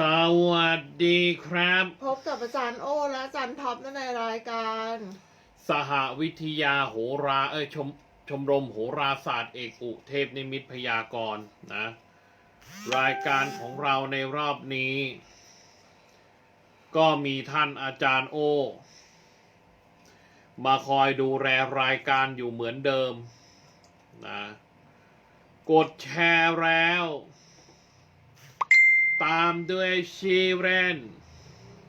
สวัสดีครับ พบกับอาจารย์โอและอาจารย์ท็อปในรายการ สหวิทยาโหราเอ้ยชมชมรมโหราศาสตร์เอกอุเทพนิมิตพยากรณ์นะ รายการของเราในรอบนี้ ก็มีท่านอาจารย์โอ มาคอยดูแลรายการอยู่เหมือนเดิมนะกดแชร์แล้ว ตามด้วยชีเรน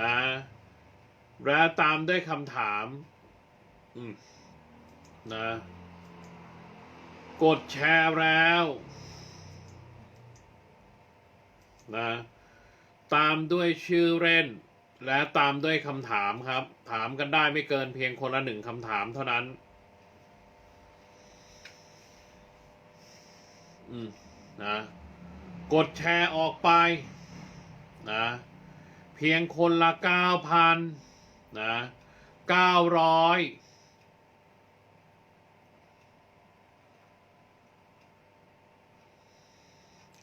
นะและตามด้วยคำถามอืมนะกดแชร์แล้วนะตามด้วยชื่อเล่น และตามด้วยคำถามครับ ถามกันได้ไม่เกินเพียงคนละหนึ่งคำถามเท่านั้น อืมนะ กดแชร์ออกไป นะเพียงคนละเก้าพันนะเก้าร้อย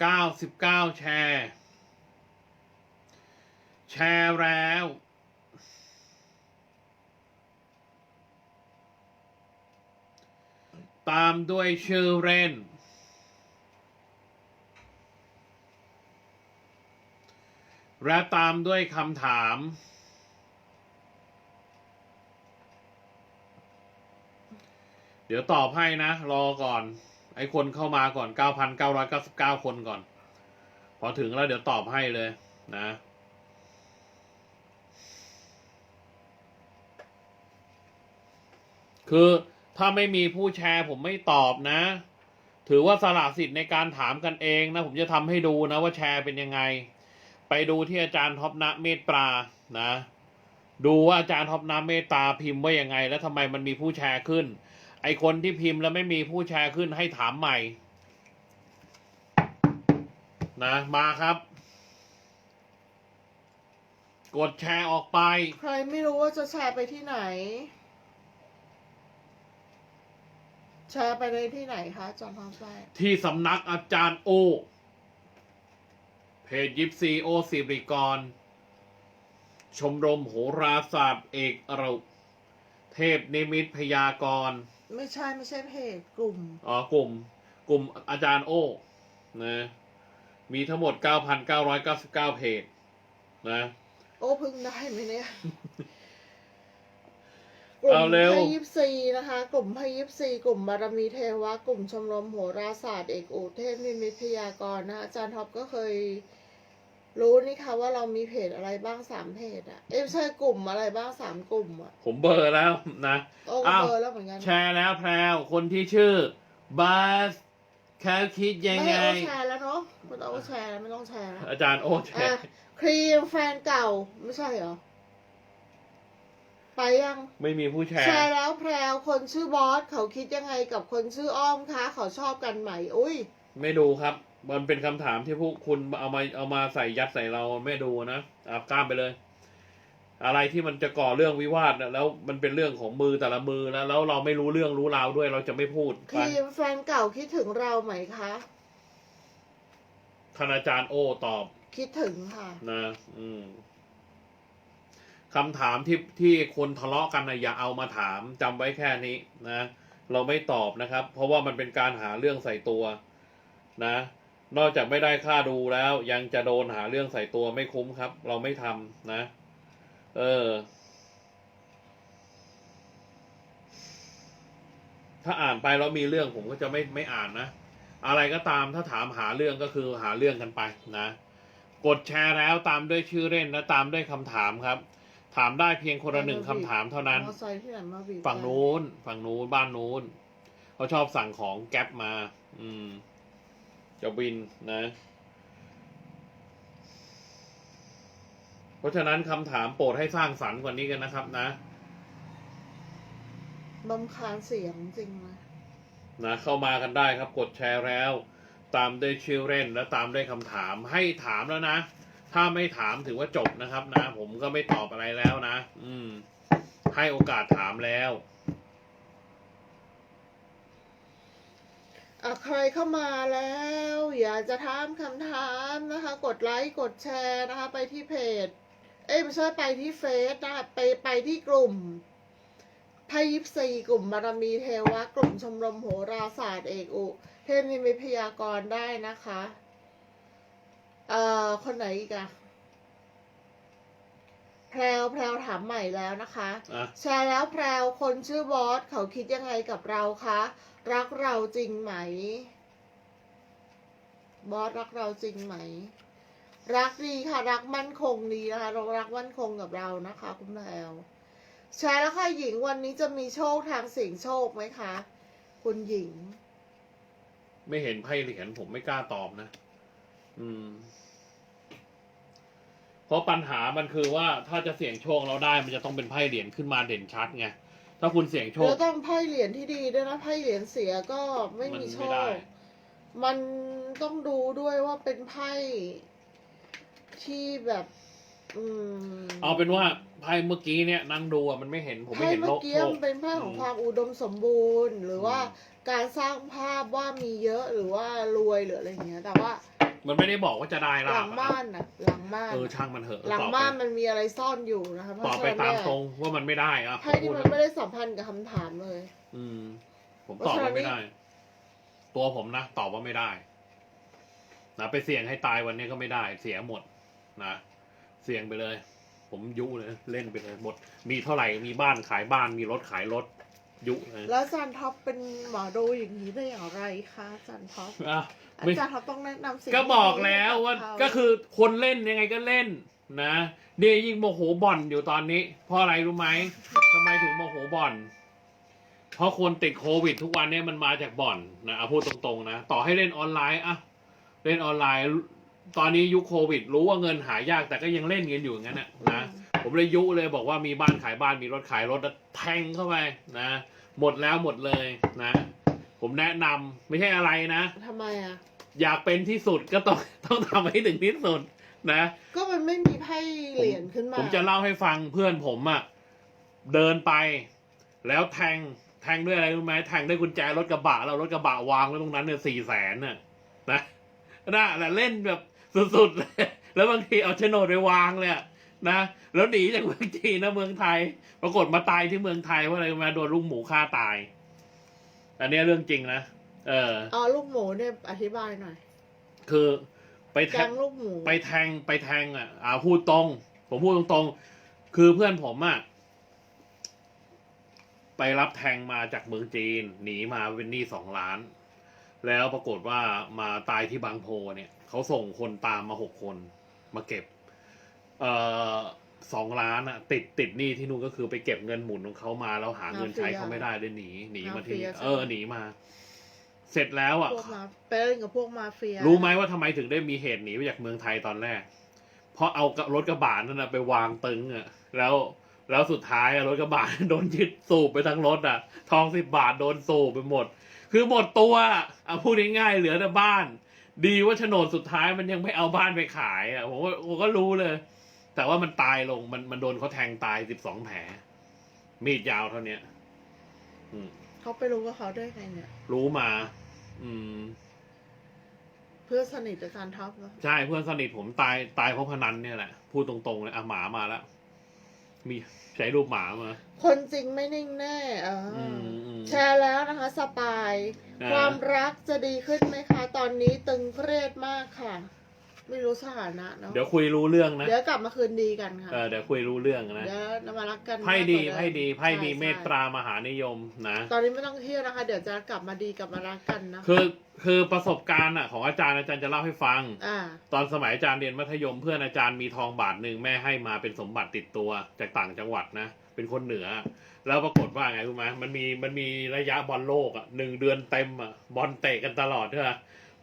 เก้าสิบเก้าแชร์ แชร์แล้วตามด้วยชื่อเล่น และตามด้วยคำถาม เดี๋ยวตอบให้นะ รอก่อน ไอ้คนเข้ามาก่อน 9,999 คนก่อน พอถึงแล้วเดี๋ยวตอบให้เลยนะคือถ้าไม่มีผู้แชร์ผมไม่ตอบนะ ถือว่าสละสิทธิ์ในการถามกันเองนะ ผมจะทำให้ดูนะว่าแชร์เป็นยังไง ไปดูที่อาจารย์ท็อปนะเมตตรานะ ดูว่าอาจารย์ท็อปนะเมตตาพิมพ์ว่ายังไง แล้วทำไมมันมีผู้แชร์ขึ้น ไอคนที่พิมพ์แล้วไม่มีผู้แชร์ขึ้นให้ถามใหม่ นะมาครับ กดแชร์ออกไป ใครไม่รู้ว่าจะแชร์ไปที่ไหน แชร์ไปในที่ไหนคะอาจารย์ท็อปได้ที่สำนักอาจารย์โอ เพจยิปซีโอสิริกร ชมรมโหราศาสตร์เอกอรุเทพนิมิตพยากรณ์ไม่ใช่ไม่ใช่เพจกลุ่ม อ๋อกลุ่ม กลุ่มอาจารย์โอนะมีทั้งหมด 9,999 เพจนะ โอ้พึ่งได้ไหมเนี่ยกลุ่มเอาเร็วไพยิปซีนะคะ กลุ่มไพยิปซีกลุ่มบารมีเทวะ กลุ่มชมรมโหราศาสตร์เอกอุเทพนิมิตพยากรณ์นะคะอาจารย์ท็อปก็เคย รู้นี่ค่ะว่าเรามีเพจอะไรบ้างสามเพจอะเอ้ยไม่ใช่กลุ่มอะไรบ้างสามกลุ่มอะผมเบอร์แล้วนะโอ้อ้าวเบอร์แล้วเหมือนกันแชร์แล้วแพรวคนที่ชื่อบัสเขาคิดยังไม่ไงเอาแชร์แล้วเนาะไม่ต้องเอาแชร์แล้วไม่ต้องแชร์แล้วอาจารย์โอแชอะร์ครีมแฟนเก่าไม่ใช่เหรอไปยังไม่มีผู้แชร์แชร์แล้วแพรวคนชื่อบอสเขาคิดยังไงกับคนชื่ออ้อมคะเขาชอบกันไหมอุ้ย ไม่ดูครับ มันเป็นคำถามที่พวกคุณเอามาเอามาใส่ยัดใส่เราไม่ดูนะอะข้ามไปเลย อะไรที่มันจะก่อเรื่องวิวาทนะแล้วมันเป็นเรื่องของมือแต่ละมือแล้วแล้วเราไม่รู้เรื่องรู้ราวด้วยเราจะไม่พูดคไปรีมแฟนเก่าคิดถึงเราไหมคะท่านอาจารย์โอตอบ คิดถึงค่ะนะอืมคำถามที่ที่คนทะเลาะกันนะอย่าเอามาถามจำไว้แค่นี้นะเราไม่ตอบนะครับ เพราะว่ามันเป็นการหาเรื่องใส่ตัว นะ นอกจากไม่ได้ค่าดูแล้ว ยังจะโดนหาเรื่องใส่ตัวไม่คุ้มครับ เราไม่ทำนะ เออ ถ้าอ่านไปแล้วมีเรื่องผมก็จะไม่ไม่อ่านนะ อะไรก็ตามถ้าถามหาเรื่องก็คือหาเรื่องกันไปนะ กดแชร์แล้วตามด้วยชื่อเล่นและตามด้วยคำถามครับ ถามได้เพียงคนละหนึ่งคำถามเท่านั้นมอไซค์ที่ไหนมาบีบฝั่งนู้น ฝั่งนู้น บ้านนู้นเขาชอบสั่งของแก๊ปมา อืม จะบินนะ เพราะฉะนั้นคำถามโปรดให้สร้างสรรค์กว่านี้กันนะครับนะบำคาญเสียงจริงไหมนะเข้ามากันได้ครับกดแชร์แล้ว ตามด้วยชื่อเล่นและตามด้วยคำถามให้ถามแล้วนะ ถ้าไม่ถามถือว่าจบนะครับนะ ผมก็ไม่ตอบอะไรแล้วนะ อืม ให้โอกาสถามแล้ว อะ ใครเข้ามาแล้ว อยากจะถามคำถามนะคะ กดไลค์กดแชร์นะคะ ไปที่เพจ เอ้ไม่ใช่ไปที่เฟซนะคะไปไปที่กลุ่มไพ่ยิปซีกลุ่มบารมีเทวะ กลุ่มชมรมโหราศาสตร์เอกอุ เทพนิมิตพยากรได้นะคะ เอ่อ คนไหนอีกอะ แพรวแพรวถามใหม่แล้วนะคะ อะ แชร์แล้วแพรวคนชื่อบอสเขาคิดยังไงกับเราคะรักเราจริงไหม บอสรักเราจริงไหม รักดีค่ะ รักมั่นคงดีนะคะเรารักมั่นคงกับเรานะคะ คุณแพรวแชร์แล้วค่ะหญิงวันนี้จะมีโชคทางเสียงโชคไหมคะ คุณหญิง ไม่เห็นไพ่เหรียญผมไม่กล้าตอบนะ อืม เพราะปัญหามันคือว่าถ้าจะเสี่ยงโชคเราได้มันจะต้องเป็นไพ่เหรียญขึ้นมาเด่นชัดไงถ้าคุณเสี่ยงโชค แล้วต้องไพ่เหรียญที่ดีด้วยนะไพ่เหรียญเสียก็ไม่มันมีโชไม่ได้คมันต้องดูด้วยว่าเป็นไพ่ที่แบบ อืมเอาเป็นว่าไพ่เมื่อกี้เนี่ยนั่งดูอะมันไม่เห็นผมไม่ไพ่เห็นเมื่โลอกกี้โชค มันเป็นไพ่ของอืมความอุดมสมบูรณ์ หรือว่าอืม การสร้างภาพว่ามีเยอะหรือว่ารวยหรืออะไรอย่างเงี้ย แต่ว่า มันไม่ได้บอกว่าจะได้หลาลับงอะบ้านน่ะ หลังบ้าน เออน่ะช่างมันเถอะหลังตอบบ้านไปมันมีอะไรซ่อนอยู่นะคะเพตอบราะไปฉะนั้นตามเนี่ยตรงว่ามันไม่ได้อะไพ่ผมที่พูดมันนะไม่ได้สัมพันธ์กับคำถามเลย อืม ผมตอบว่าไม่ได้ ตัวผมนะตอบว่าไม่ได้นะไปเสี่ยงให้ตายวันนี้ก็ไม่ได้ เสียหมดนะเสี่ยงไปเลย ผมยุเลยเล่นไปเลยหมด มีเท่าไหร่มีบ้านขายบ้านมีรถขายรถ ยุเลยแล้วอาจารย์ท็อปเป็นหมอดูอย่างนี้ได้อย่างไรคะอาจารย์ท็อปอะอาไม่จารย์ท็อปต้องแนะนำสิ่งก็ที่บอกดีแล้วว่าให้บเขก็คือคนเล่นยังไงก็เล่นนะเดียยิ่งโมโหบ่อนอยู่ตอนนี้ เพราะอะไรรู้ไหมทำไมถึงโมโหบ่อน เพราะคนติดโควิด ทุกวันเนี้มันมาจากบ่อนนะเอาพูดตรงๆนะ ต่อให้เล่นออนไลน์อะเล่นออนไลน์ ตอนนี้ยุคโควิด รู้ว่าเงินหายากแต่ก็ยังเล่นกันอยู่อย่างนั้นนะนะ ผมเลยยุเลยบอกว่ามีบ้านขายบ้านมีรถขายรถแล้วแทงเข้าไปนะ หมดแล้วหมดเลยนะ ผมแนะนำไม่ใช่อะไรนะ ทำไมอะ อยากเป็นที่สุดก็ต้องต้องทำให้ถึงที่สุดนะ ก็มันไม่มีไพ่เหรียญขึ้นมาผมจะเล่าให้ฟังเพื่อนผมอะเดินไป แล้วแทงแทงด้วยอะไรรู้ไหมแทงด้วยกุญแจรถกระบะแล้วรถกระบะวางไว้ตรงนั้นเนี่ยสี่แสนน่ะนะน่ะแหละเล่นแบบสุดๆเลยแล้วบางทีเอาโฉนดไปวางเลยอะ นะแล้วหนีจากเมืองจีนนะเมืองไทย ปรากฏมาตายที่เมืองไทยเพราะอะไรรู้ไหมาโดนลูกหมูฆ่าตาย อันเนี้ยเรื่องจริงนะเอออ๋อลูกหมูเนี่ยอธิบายหน่อย คือไปแทแกงงลูกหมูไปแทงไปแทงอะอ่าพูดตรง ผมพูดตรงๆ คือเพื่อนผมอะไปรับแทงมาจากเมืองจีน หนีมาเป็นหนี้สองล้าน แล้วปรากฏว่ามาตายที่บางโพเนี่ยเขาส่งคนตามมาหกคนมาเก็บ เอ่อสองล้านอะติดติดหนี้ที่นู่นก็คือไปเก็บเงินหมุนของเขามาแล้วหาเงินใช้เขาไม่ได้เลยหนีหนีมาที่นี่เออหนีมา เสร็จแล้วอะพวกมาไปเล่นกับพวกมาเฟีย รู้ไหมว่าทำไมถึงได้มีเหตุหนีไปจากเมืองไทยตอนแรก เพราะเอารถกระบะนั่นนะไปวางตึงอะ แล้วแล้วสุดท้ายอะรถกระบะโดนยึดสูบไปทั้งรถอะ ทองสิบบาทโดนสูบไปหมด คือหมดตัวอะเอาพูดง่ายๆเหลือแต่บ้าน ดีว่าโฉนดสุดท้ายมันยังไม่เอาบ้านไปขายอะผมก็ผมก็รู้เลย แต่ว่ามันตายลงมันมันโดนเขาแทงตายสิบสองแผลมีดยาวเท่าเนี้ยอืม เขาไปรู้กับเขาได้ไงเนี่ย รู้มา อืม เพื่อนสนิทอาจารย์ท็อปเหรอใช่เพื่อนสนิทผมตายตายเพราะพนันเนี่ยแหละพูดตรงๆเลยอะหมามาแล้วมีใช้รูปหมามา คนจริงไม่นิ่งแน่เออออืมอืม แชร์แล้วนะคะ สปายอ่าความรักจะดีขึ้นไหมคะ ตอนนี้ตึงเครียดมากค่ะ ไม่รู้สถานะเนาะเดี๋ยวคุยรู้เรื่องนะ เดี๋ยวกลับมาคืนดีกันค่ะเออเดี๋ยวคุยรู้เรื่องนะเดี๋ยวจะมารักกันไพ่ดีมากกว่าเมไพ่ดีไพ่มีใช่เมตตามหานิยมนะ ตอนนี้ไม่ต้องเที่ยวนะคะ เดี๋ยวจะกลับมาดีกลับมารักกันนะคะคือคือประสบการณ์อะของอาจารย์อาจารย์จะเล่าให้ฟังอ่าตอนสมัยอาจารย์เรียนมัธยมเพื่อนอาจารย์มีทองบาทหนึ่งแม่ให้มาเป็นสมบัติติดตัวจากต่างจังหวัดนะ เป็นคนเหนือ แล้วปรากฏว่าไงรู้ไหมมันมีมันมีระยะบอลโลกอะหนึ่งเดือนเต็มอะบอลเตะกันตลอดใช่ไหม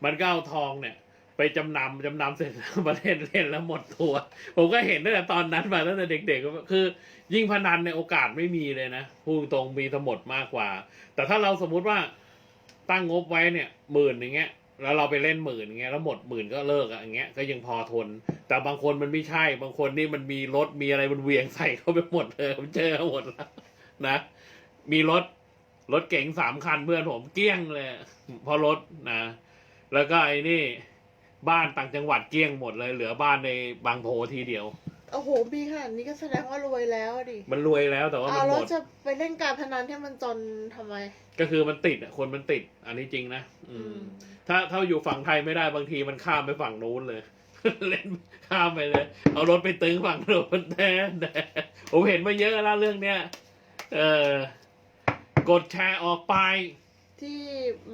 มันก็เอาทองเนี่ย ไปจำนำจำนำเสร็จแล้วประเทศเล่นแล้วหมดตัว ผมก็เห็นตั้งแต่ตอนนั้นมาตั้งแต่เด็กๆคือ ยิ่งพนันในโอกาสไม่มีเลยนะพูดตรงมีทั้งหมดมากกว่า แต่ถ้าเราสมมุติว่าตั้งงบไว้เนี่ยหมื่นอย่างเงี้ยแล้วเราไปเล่นหมื่นอย่างเงี้ยแล้วหมดหมื่นก็เลิกอะอย่างเงี้ยก็ยังพอทน แต่บางคนมันไม่ใช่บางคนนี่มันมีรถมีอะไรมันเวียงใส่เขาไปหมดเลยผมเจอหมดแล้วนะมีรถรถเก๋งสามคันเพื่อนผมเกลี้ยงเลยเพราะรถนะ แล้วก็ไอ้นี่ บ้านต่างจังหวัดเกลี้ยงหมดเลยเหลือบ้านในบางโพทีเดียว โอ้โหมีขนาดนี้ก็แสดงว่ารวยแล้วอะดิมันรวยแล้วแต่ว่ามัเอานหแล้มวด จะไปเล่นการพนันให้มันจนทำไม ก็คือมันติดอะคนมันติด อันนี้จริงนะอือืมมถ้าถ้าอยู่ฝั่งไทยไม่ได้บางทีมันข้ามไปฝั่งนู้นเลย เล่นข้ามไปเลย เอารถไปตึงฝั่งนู้นแน่แน่ผมเห็นมาเยอะแล้วเรื่องเนี้ยเออกดแชร์ออกไป ที่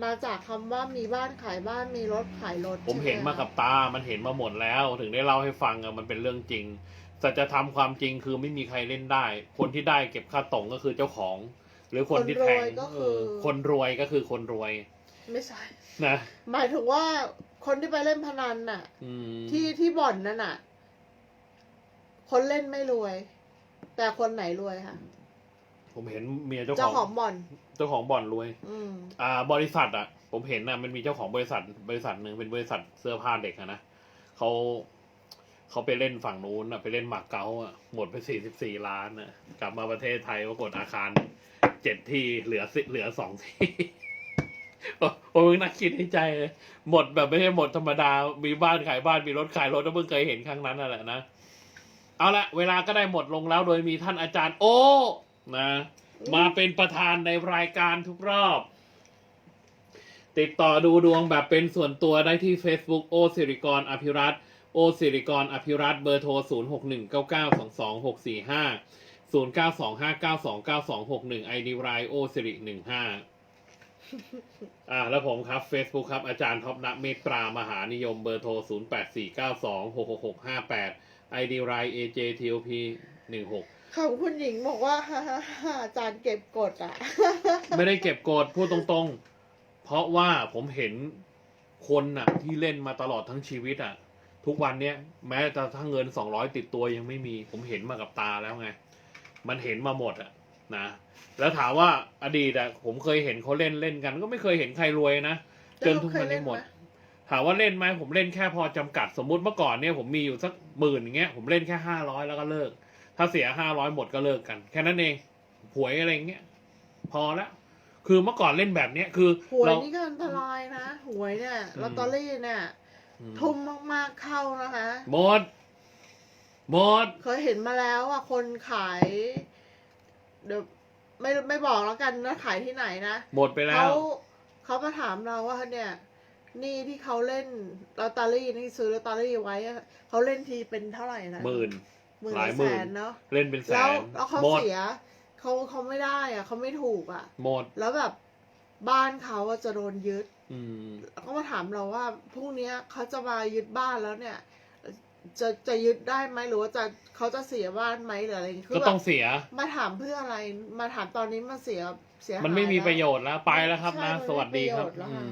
มาจากคำว่ามีบ้านขายบ้านมีรถขายรถผมเห็นมากับตา มันเห็นมาหมดแล้ว ถึงได้เล่าให้ฟังอะมันเป็นเรื่องจริง สัจธรรมความจริงคือไม่มีใครเล่นได้ คนที่ได้เก็บค่าตรงก็คือเจ้าของ หรือคนที่แทงคนรวยก็คือเออคนรวยก็คือคนรวย ไม่ใช่ นะ หมายถึงว่าคนที่ไปเล่นพนันน่ะ อืมที่ที่บ่อนนั่นน่ะ คนเล่นไม่รวย แต่คนไหนรวยค่ะผมเห็นเมียเจ้าเจ้าขขอองงบ่อนเจ้าของบ่อนรวย อืมอ่า บริษัทอะ ผมเห็นนะมันมีเจ้าของบริษัท บริษัทหนึ่งเป็นบริษัทเสื้อผ้าเด็กอะนะเขาเขาไปเล่นฝั่งนู้นอะไปเล่นหมากเก๊าอะหมดไปสี่สิบสี่ล้านอะกลับมาประเทศไทยปรากฏอาคารเจ็ดที่เหลือสิเหลือสองที่ผมเพิ่งนักคิดในใจเลยหมดแบบไม่ใช่หมดธรรมดา มีบ้านขายบ้านมีรถขายรถแล้วเพิ่งเคยเห็นครั้งนั้นนั่นแหละนะเอาละเวลาก็ได้หมดลงแล้วโดยมีท่านอาจารย์ โอ้นะ มาเป็นประธานในรายการทุกรอบ ติดต่อดูดวงแบบเป็นส่วนตัวได้ที่ Facebook โอสิริกรอภิรัตโอสิริกรอภิรัตเบอร์โทร 0619922645 0925929261ไอดีไรโอสิริ15อ่าแล้วผมครับ Facebook ครับ อาจารย์ท็อปนักเมตตรามหานิยมเบอร์โทร 0849266658ไอดีไรเอเจทีโ16 คำคุณหญิงบอกว่าฮ่าฮ่าฮ่าอาจารย์เก็บกดอะ ไม่ได้เก็บกดพูดตรงๆ เพราะว่าผมเห็นคนอะ ที่เล่นมาตลอดทั้งชีวิตอะ ทุกวันเนี้ยแม้จะทั้งเงินสองร้อยติดตัวยังไม่มี ผมเห็นมากับตาแล้วไง มันเห็นมาหมดอะนะแล้วถามว่าอดีตอะผมเคยเห็นเขาเล่นเล่นกัน ก็ไม่เคยเห็นใครรวยนะจนทุกวันนี้หมด ถามว่าเล่นไหมผมเล่นแค่พอจำกัดสมมุติเมื่อก่อนเนี่ยผมมีอยู่สักหมื่นอย่างเงี้ยผมเล่นแค่ห้าร้อยแล้วก็เลิก ถ้าเสียห้าร้อยหมดก็เลิกกัน แค่นั้นเองหวยอะไรอย่างเงี้ยพอละคือเมื่อก่อนเล่นแบบเนี้ยคือหวยเรา นี่ก็อันตรายนะหวยเนี่ยอืม ลอตเตอรี่เนี่ยอืมทุ่มมากๆเข้านะคะ หมดหมด เคยเห็นมาแล้วอะคนขาย เดี๋ยวไม่ไม่บอกแล้วกันนะขายที่ไหนนะหมดไปแล้เขาว เขามาถามเราว่าเนี่ยหนี่ที่เขาเล่นลอตเตอรี่นี่ซื้อลอตเตอรี่ไว้อะเขาเล่นทีเป็นเท่าไหร่นะหมื่น หมื่นหลายแสหมื่นนเนาะเล่นเป็นแสแล้วนแล้วเขาหมดเสียเขาเขาไม่ได้อะเขาไม่ถูกอะหมดแล้วแบบบ้านเขาอะจะโดนยึด อืม แล้วก็มาถามเราว่าพรุ่งนี้เขาจะมายึดบ้านแล้วเนี่ย จะจะยึดได้ไหมหรือว่าจะเขาจะเสียบ้านไหมหรืออะไรอย่างเงี้ยคืก็อแบต้องบเสีย มาถามเพื่ออะไร มาถามตอนนี้มาเสียเสียหายมันไม่มีแล้ว ประโยชน์แล้ว ไปแล้วครับใช่นะมันไม่สวัสดีครับประโยชน์แล้วอืค่ะม